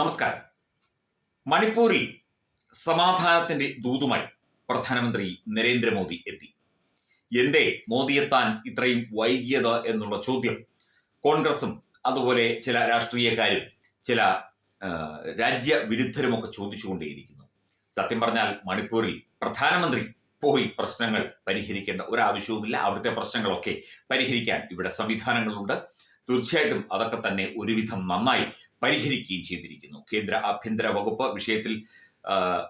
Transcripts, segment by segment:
നമസ്കാരം. മണിപ്പൂരിൽ സമാധാനത്തിന്റെ ദൂതുമായി പ്രധാനമന്ത്രി നരേന്ദ്രമോദി എത്തി. എന്തേ മോദി എത്താൻ ഇത്രയും വൈകിയത് എന്നുള്ള ചോദ്യം? കോൺഗ്രസും അതുപോലെ ചില രാഷ്ട്രീയക്കാരും ചില രാജ്യവിരുദ്ധരും രാജ്യവിരുദ്ധരുമൊക്കെ ചോദിച്ചുകൊണ്ടേയിരിക്കുന്നു. സത്യം പറഞ്ഞാൽ മണിപ്പൂരിൽ പ്രധാനമന്ത്രി പോയി പ്രശ്നങ്ങൾ പരിഹരിക്കേണ്ട ഒരാവശ്യവുമില്ല. അവിടുത്തെ പ്രശ്നങ്ങളൊക്കെ പരിഹരിക്കാൻ ഇവിടെ സംവിധാനങ്ങളുണ്ട്. തീർച്ചയായിട്ടും അതൊക്കെ തന്നെ ഒരുവിധം നന്നായി പരിഹരിക്കുകയും ചെയ്തിരിക്കുന്നു. കേന്ദ്ര ആഭ്യന്തര വകുപ്പ് വിഷയത്തിൽ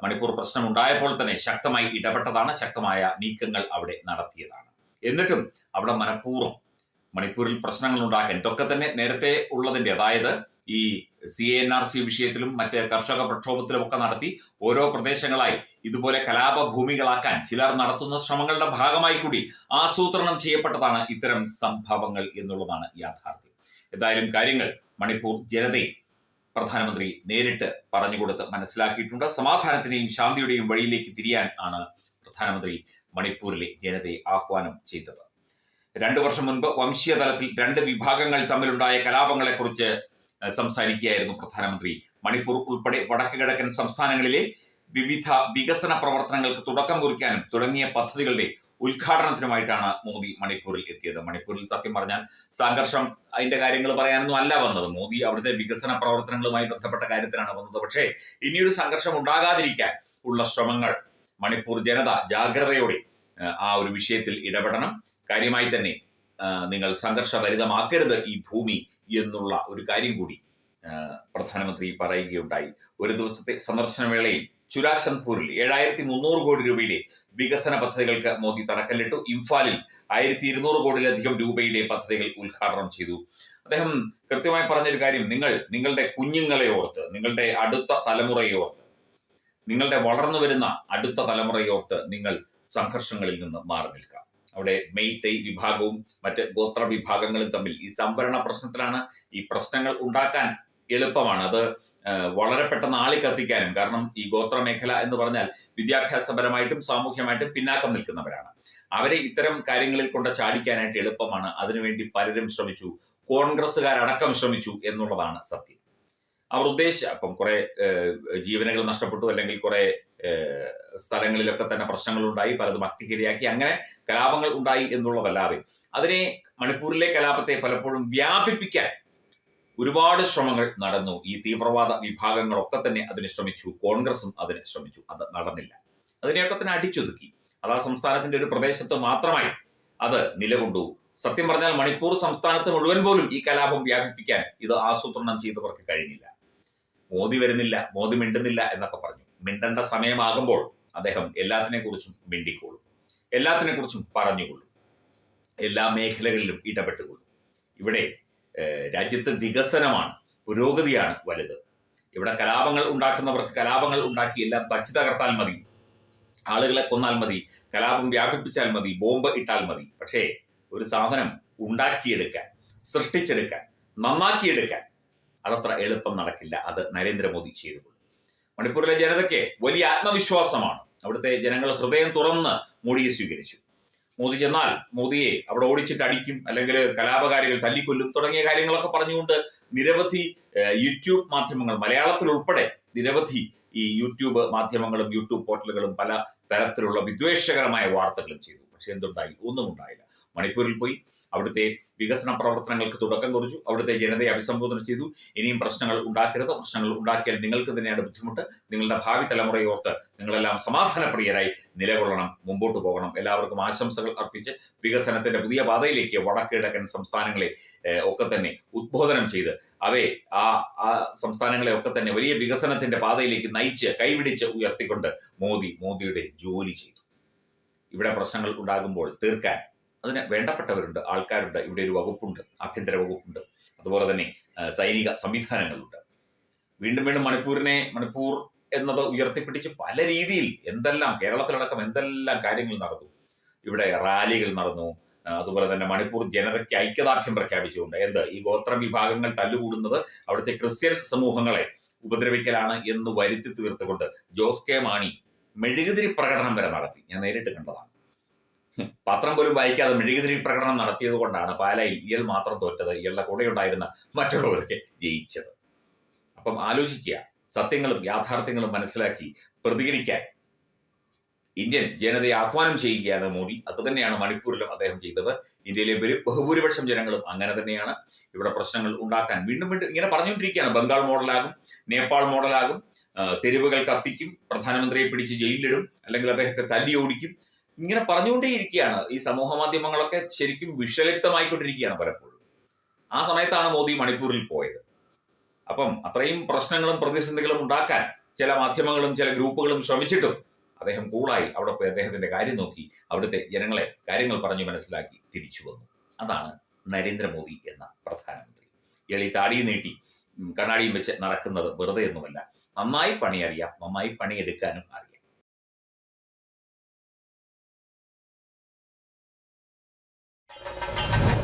മണിപ്പൂർ പ്രശ്നം ഉണ്ടായപ്പോൾ തന്നെ ശക്തമായി ഇടപെട്ടതാണ് ശക്തമായ നീക്കങ്ങൾ അവിടെ നടത്തിയതാണ്. എന്നിട്ടും അവിടെ മനഃപൂർവം മണിപ്പൂരിൽ പ്രശ്നങ്ങൾ ഉണ്ടാക്കാൻ ഇതൊക്കെ തന്നെ നേരത്തെ ഉള്ളതിന്റെ അതായത് ഈ സി എൻ ആർ സി വിഷയത്തിലും മറ്റ് കർഷക പ്രക്ഷോഭത്തിലും ഒക്കെ നടത്തി ഓരോ പ്രദേശങ്ങളായി ഇതുപോലെ കലാപ ഭൂമികളാക്കാൻ ചിലർ നടത്തുന്ന ശ്രമങ്ങളുടെ ഭാഗമായി കൂടി ആസൂത്രണം ചെയ്യപ്പെട്ടതാണ് ഇത്തരം സംഭവങ്ങൾ എന്നുള്ളതാണ് യാഥാർത്ഥ്യം. എന്തായാലും കാര്യങ്ങൾ മണിപ്പൂർ ജനതയെ പ്രധാനമന്ത്രി നേരിട്ട് പറഞ്ഞുകൊടുത്ത് മനസ്സിലാക്കിയിട്ടുണ്ട്. സമാധാനത്തിന്റെയും ശാന്തിയുടെയും വഴിയിലേക്ക് തിരിയാൻ ആണ് പ്രധാനമന്ത്രി മണിപ്പൂരിലെ ജനതയെ ആഹ്വാനം ചെയ്തത്. രണ്ടു വർഷം മുൻപ് വംശീയ തലത്തിൽ രണ്ട് വിഭാഗങ്ങൾ തമ്മിലുണ്ടായ കലാപങ്ങളെക്കുറിച്ച് സംസാരിക്കുകയായിരുന്നു പ്രധാനമന്ത്രി. മണിപ്പൂർ ഉൾപ്പെടെ വടക്ക് കിഴക്കൻ സംസ്ഥാനങ്ങളിലെ വിവിധ വികസന പ്രവർത്തനങ്ങൾക്ക് തുടക്കം കുറിക്കാനും തുടങ്ങിയ പദ്ധതികളുടെ ഉദ്ഘാടനത്തിനുമായിട്ടാണ് മോദി മണിപ്പൂരിൽ എത്തിയത്. മണിപ്പൂരിൽ സത്യം പറഞ്ഞാൽ സംഘർഷം അതിന്റെ കാര്യങ്ങൾ പറയാനൊന്നും അല്ല വന്നത്. മോദി അവിടുത്തെ വികസന പ്രവർത്തനങ്ങളുമായി ബന്ധപ്പെട്ട കാര്യത്തിലാണ് വന്നത്. പക്ഷേ ഇനിയൊരു സംഘർഷം ഉണ്ടാകാതിരിക്കാൻ ഉള്ള ശ്രമങ്ങൾ മണിപ്പൂർ ജനത ജാഗ്രതയോടെ ആ ഒരു വിഷയത്തിൽ ഇടപെടണം. കാര്യമായി തന്നെ നിങ്ങൾ സംഘർഷഭരിതമാക്കരുത് ഈ ഭൂമി എന്നുള്ള ഒരു കാര്യം കൂടി പ്രധാനമന്ത്രി പറയുകയുണ്ടായി. ഒരു ദിവസത്തെ സന്ദർശന വേളയിൽ ചുരാചന്ദ്പൂരിൽ ഏഴായിരത്തി മുന്നൂറ് കോടി രൂപയുടെ വികസന പദ്ധതികൾക്ക് മോദി തറക്കല്ലിട്ടു. ഇംഫാലിൽ ആയിരത്തി ഇരുന്നൂറ് കോടിയിലധികം രൂപയുടെ പദ്ധതികൾ ഉദ്ഘാടനം ചെയ്തു. അദ്ദേഹം കൃത്യമായി പറഞ്ഞൊരു കാര്യം. നിങ്ങൾ നിങ്ങളുടെ കുഞ്ഞുങ്ങളെ ഓർത്ത് നിങ്ങളുടെ അടുത്ത തലമുറയെ ഓർത്ത് നിങ്ങളുടെ വളർന്നു വരുന്ന അടുത്ത തലമുറയെ ഓർത്ത് നിങ്ങൾ സംഘർഷങ്ങളിൽ നിന്ന് മാറി നിൽക്കാം. അവിടെ മെയ്തൈ വിഭാഗവും മറ്റ് ഗോത്ര വിഭാഗങ്ങളും തമ്മിൽ ഈ സംവരണ പ്രശ്നത്തിലാണ് ഈ പ്രശ്നങ്ങൾ ഉണ്ടാക്കാൻ എളുപ്പമാണ്. അത് വളരെ പെട്ടെന്ന് ആളി കത്തിക്കാനും കാരണം ഈ ഗോത്രമേഖല എന്ന് പറഞ്ഞാൽ വിദ്യാഭ്യാസപരമായിട്ടും സാമൂഹ്യമായിട്ടും പിന്നാക്കം നിൽക്കുന്നവരാണ്. അവരെ ഇത്തരം കാര്യങ്ങളിൽ കൊണ്ട് ചാടിക്കാനായിട്ട് എളുപ്പമാണ്. അതിനുവേണ്ടി പലരും ശ്രമിച്ചു. കോൺഗ്രസ്സുകാരടക്കം ശ്രമിച്ചു എന്നുള്ളതാണ് സത്യം. അവർ ഉദ്ദേശിച്ച അപ്പം കുറെ ജീവനുകൾ നഷ്ടപ്പെട്ടു അല്ലെങ്കിൽ കുറെ സ്ഥലങ്ങളിലൊക്കെ തന്നെ പ്രശ്നങ്ങളുണ്ടായി പലതും അക്തിക്കിരയാക്കി അങ്ങനെ കലാപങ്ങൾ ഉണ്ടായി എന്നുള്ളതല്ലാതെ അതിനെ മണിപ്പൂരിലെ കലാപത്തെ പലപ്പോഴും വ്യാപിപ്പിക്കാൻ ഒരുപാട് ശ്രമങ്ങൾ നടന്നു. ഈ തീവ്രവാദ വിഭാഗങ്ങളൊക്കെ തന്നെ അതിന് ശ്രമിച്ചു. കോൺഗ്രസും അതിന് ശ്രമിച്ചു. അത് നടന്നില്ല. അതിനെയൊക്കെ തന്നെ അടിച്ചൊതുക്കി. അത് ആ സംസ്ഥാനത്തിന്റെ ഒരു പ്രദേശത്ത് മാത്രമായി അത് നിലകൊണ്ടു. സത്യം പറഞ്ഞാൽ മണിപ്പൂർ സംസ്ഥാനത്ത് മുഴുവൻ പോലും ഈ കലാപം വ്യാപിപ്പിക്കാൻ ഇത് ആസൂത്രണം ചെയ്തവർക്ക് കഴിഞ്ഞില്ല. മോദി വരുന്നില്ല മോദി മിണ്ടുന്നില്ല എന്നൊക്കെ പറഞ്ഞു. മിണ്ടേണ്ട സമയമാകുമ്പോൾ അദ്ദേഹം എല്ലാത്തിനെ കുറിച്ചും മിണ്ടിക്കോളും. എല്ലാത്തിനെ കുറിച്ചും പറഞ്ഞുകൊള്ളും. എല്ലാ മേഖലകളിലും ഇടപെട്ടുകൊള്ളും. ഇവിടെ രാജ്യത്ത് വികസനമാണ് പുരോഗതിയാണ് വലുത്. ഇവിടെ കലാപങ്ങൾ ഉണ്ടാക്കുന്നവർക്ക് കലാപങ്ങൾ ഉണ്ടാക്കി എല്ലാം തച്ചു തകർത്താൽ മതി. ആളുകളെ കൊന്നാൽ മതി കലാപം വ്യാപിപ്പിച്ചാൽ മതി ബോംബ് ഇട്ടാൽ മതി. പക്ഷേ ഒരു സാധനം ഉണ്ടാക്കിയെടുക്കാൻ സൃഷ്ടിച്ചെടുക്കാൻ നന്നാക്കിയെടുക്കാൻ അതത്ര എളുപ്പം നടക്കില്ല. അത് നരേന്ദ്രമോദി ചെയ്തുകൊള്ളു മണിപ്പൂരിലെ ജനതയ്ക്ക് വലിയ ആത്മവിശ്വാസമാണ്. അവിടുത്തെ ജനങ്ങൾ ഹൃദയം തുറന്ന് മോഡിയെ സ്വീകരിച്ചു. മോദി ചെന്നാൽ മോദിയെ അവിടെ ഓടിച്ചിട്ട് അടിക്കും അല്ലെങ്കിൽ കലാപകാരികൾ തല്ലിക്കൊല്ലും തുടങ്ങിയ കാര്യങ്ങളൊക്കെ പറഞ്ഞുകൊണ്ട് നിരവധി യൂട്യൂബ് മാധ്യമങ്ങൾ മലയാളത്തിൽ ഉൾപ്പെടെ നിരവധി ഈ യൂട്യൂബ് മാധ്യമങ്ങളും യൂട്യൂബ് പോർട്ടലുകളും പല തരത്തിലുള്ള വിദ്വേഷകരമായ വാർത്തകളും ചെയ്തു. പക്ഷെ എന്തുണ്ടായി? ഒന്നും ഉണ്ടായില്ല. മണിപ്പൂരിൽ പോയി അവിടുത്തെ വികസന പ്രവർത്തനങ്ങൾക്ക് തുടക്കം കുറിച്ചു. അവിടുത്തെ ജനതയെ അഭിസംബോധന ചെയ്തു. ഇനിയും പ്രശ്നങ്ങൾ ഉണ്ടാക്കരുത്. പ്രശ്നങ്ങൾ ഉണ്ടാക്കിയാൽ നിങ്ങൾക്ക് തന്നെയാണ് ബുദ്ധിമുട്ട്. നിങ്ങളുടെ ഭാവി തലമുറയെ ഓർത്ത് നിങ്ങളെല്ലാം സമാധാനപ്രിയരായി നിലകൊള്ളണം മുമ്പോട്ട് പോകണം. എല്ലാവർക്കും ആശംസകൾ അർപ്പിച്ച് വികസനത്തിന്റെ പുതിയ പാതയിലേക്ക് വടക്കിഴക്കൻ സംസ്ഥാനങ്ങളെ ഒക്കെ തന്നെ ഉദ്ബോധനം ചെയ്ത് അവയെ ആ ആ സംസ്ഥാനങ്ങളെ ഒക്കെ തന്നെ വലിയ വികസനത്തിന്റെ പാതയിലേക്ക് നയിച്ച് കൈപിടിച്ച് ഉയർത്തിക്കൊണ്ട് മോദി മോദിയുടെ ജോലി ചെയ്തു. ഇവിടെ പ്രശ്നങ്ങൾ ഉണ്ടാകുമ്പോൾ തീർക്കാൻ അതിന് വേണ്ടപ്പെട്ടവരുണ്ട് ആൾക്കാരുണ്ട്. ഇവിടെ ഒരു വകുപ്പുണ്ട് ആഭ്യന്തര വകുപ്പുണ്ട്. അതുപോലെ തന്നെ സൈനിക സംവിധാനങ്ങളുണ്ട്. വീണ്ടും വീണ്ടും മണിപ്പൂരിനെ മണിപ്പൂർ എന്നത് ഉയർത്തിപ്പിടിച്ച് പല രീതിയിൽ എന്തെല്ലാം കേരളത്തിലടക്കം എന്തെല്ലാം കാര്യങ്ങൾ നടന്നു. ഇവിടെ റാലികൾ നടന്നു. അതുപോലെ തന്നെ മണിപ്പൂർ ജനതയ്ക്ക് ഐക്യദാർഢ്യം പ്രഖ്യാപിച്ചുകൊണ്ട് എന്ത്? ഈ ഗോത്ര വിഭാഗങ്ങൾ തല്ലുകൂടുന്നത് അവിടുത്തെ ക്രിസ്ത്യൻ സമൂഹങ്ങളെ ഉപദ്രവിക്കലാണ് എന്ന് വരുത്തി തീർത്തുകൊണ്ട് ജോസ് കെ മാണി മെഴുകുതിരി പ്രകടനം വരെ നടത്തി. ഞാൻ നേരിട്ട് കണ്ടതാണ്. പത്രം പോലും വായിക്കാതെ മെഴുകുതിരി പ്രകടനം നടത്തിയത് കൊണ്ടാണ് പാലായിൽ ഇയൽ മാത്രം തോറ്റത് ഇയാളുടെ കൂടെ ഉണ്ടായിരുന്ന മറ്റുള്ളവരൊക്കെ ജയിച്ചത്. അപ്പം ആലോചിക്കുക സത്യങ്ങളും യാഥാർത്ഥ്യങ്ങളും മനസ്സിലാക്കി പ്രതികരിക്കാൻ ഇന്ത്യൻ ജനതയെ ആഹ്വാനം ചെയ്യുകയാണ് മോദി. അത് തന്നെയാണ് മണിപ്പൂരിലും അദ്ദേഹം ചെയ്തത്. ഇന്ത്യയിലെ ബഹു- ബഹുഭൂരിപക്ഷം ജനങ്ങളും അങ്ങനെ തന്നെയാണ്. ഇവിടെ പ്രശ്നങ്ങൾ ഉണ്ടാക്കാൻ വീണ്ടും വീണ്ടും ഇങ്ങനെ പറഞ്ഞുകൊണ്ടിരിക്കുകയാണ്. ബംഗാൾ മോഡലാകും നേപ്പാൾ മോഡലാകും തെരുവുകൾ കത്തിക്കും പ്രധാനമന്ത്രിയെ പിടിച്ച് ജയിലിലിടും അല്ലെങ്കിൽ അദ്ദേഹത്തെ തല്ലി ഓടിക്കും ഇങ്ങനെ പറഞ്ഞുകൊണ്ടേയിരിക്കുകയാണ്. ഈ സമൂഹ മാധ്യമങ്ങളൊക്കെ ശരിക്കും വിഷലിപ്തമായിക്കൊണ്ടിരിക്കുകയാണ് പലപ്പോഴും. ആ സമയത്താണ് മോദി മണിപ്പൂരിൽ പോയത്. അപ്പം അത്രയും പ്രശ്നങ്ങളും പ്രതിസന്ധികളും ഉണ്ടാക്കാൻ ചില മാധ്യമങ്ങളും ചില ഗ്രൂപ്പുകളും ശ്രമിച്ചിട്ടും അദ്ദേഹം കൂളായി അവിടെ പോയി അദ്ദേഹത്തിന്റെ കാര്യം നോക്കി അവിടുത്തെ ജനങ്ങളെ കാര്യങ്ങൾ പറഞ്ഞു മനസ്സിലാക്കി തിരിച്ചു വന്നു. അതാണ് നരേന്ദ്രമോദി എന്ന പ്രധാനമന്ത്രി. എളി താടിയും നീട്ടി കണ്ണാടിയും വെച്ച് നടക്കുന്നത് വെറുതെ ഒന്നുമല്ല. നന്നായി പണിയറിയാം നന്നായി പണിയെടുക്കാനും അറിയാം.